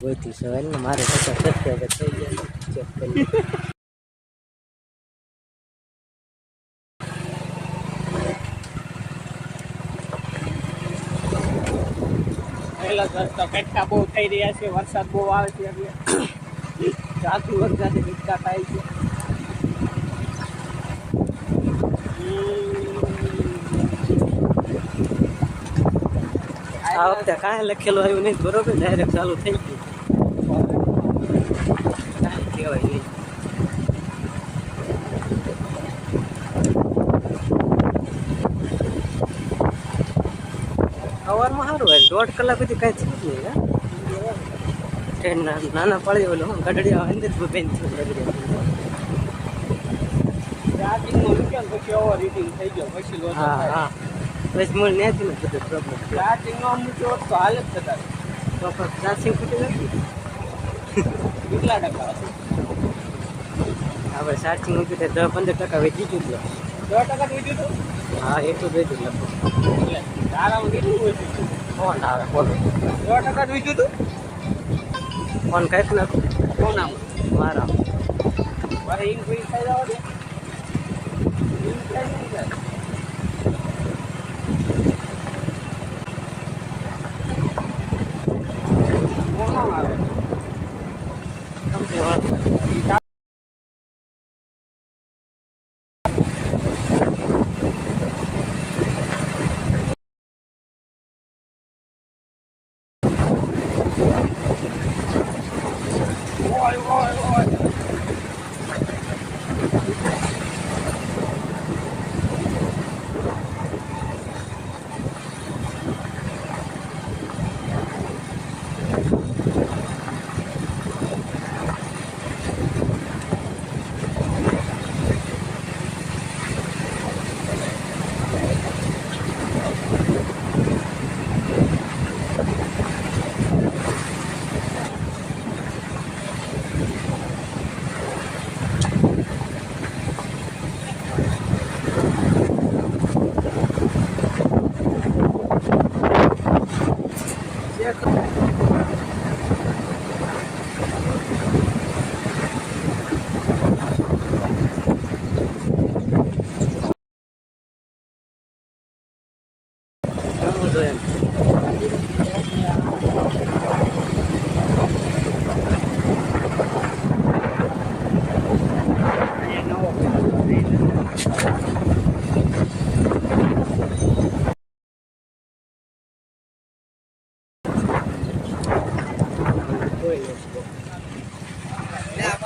ગોતી સવાલ ને મારે પચાસ સબસ્ક્રાઈબર થઈ ગયા ચેક કરી પહેલા રસ્તા કટકા બહુ થઈ રહ્યા છે વરસાદ બહુ આવે છે એટલે જાતું વરસાદે કટકા થાય છે આ વખતે કાંઈ લખેલું આવ્યું નહીં બરોબર ડાયરેક્ટ ચાલુ થઈ ગયું. કહેવાય નહીં સવારમાં સારું હોય દોઢ કલાક સુધી કાંઈ થયું જ નહીં ટ્રેનના ટ્રેન નાના પાડી ઓલો ગઢડિયા અંદર જ બેન થયું ગઢડિયા. ને હા હા. બસ મૂળ ત્યાંથી ને બધું પ્રોબ્લેમ ચાર્જિંગમાં મૂક્યો તો હાલ જ થતા તો પણ ચાર્જિંગ ખૂટી નથી? કેટલા ટકા આપણે ચાર્જિંગ મૂક્યું તો દસ પંદર ટકા ગયું હતું. દસ ટકા થઈ ગયું હા એટલું વધી લખો તારામાં કેટલું છે ફોન આવે બોલો દસ ટકા જ વીજું હતું ફોન કંઈક નાખું? આમ મારા. મારે ઇન કોઈ થઈ જવા દે ઇન થાય નહીં Oi, oi, oi! Дякую. Продолжаем.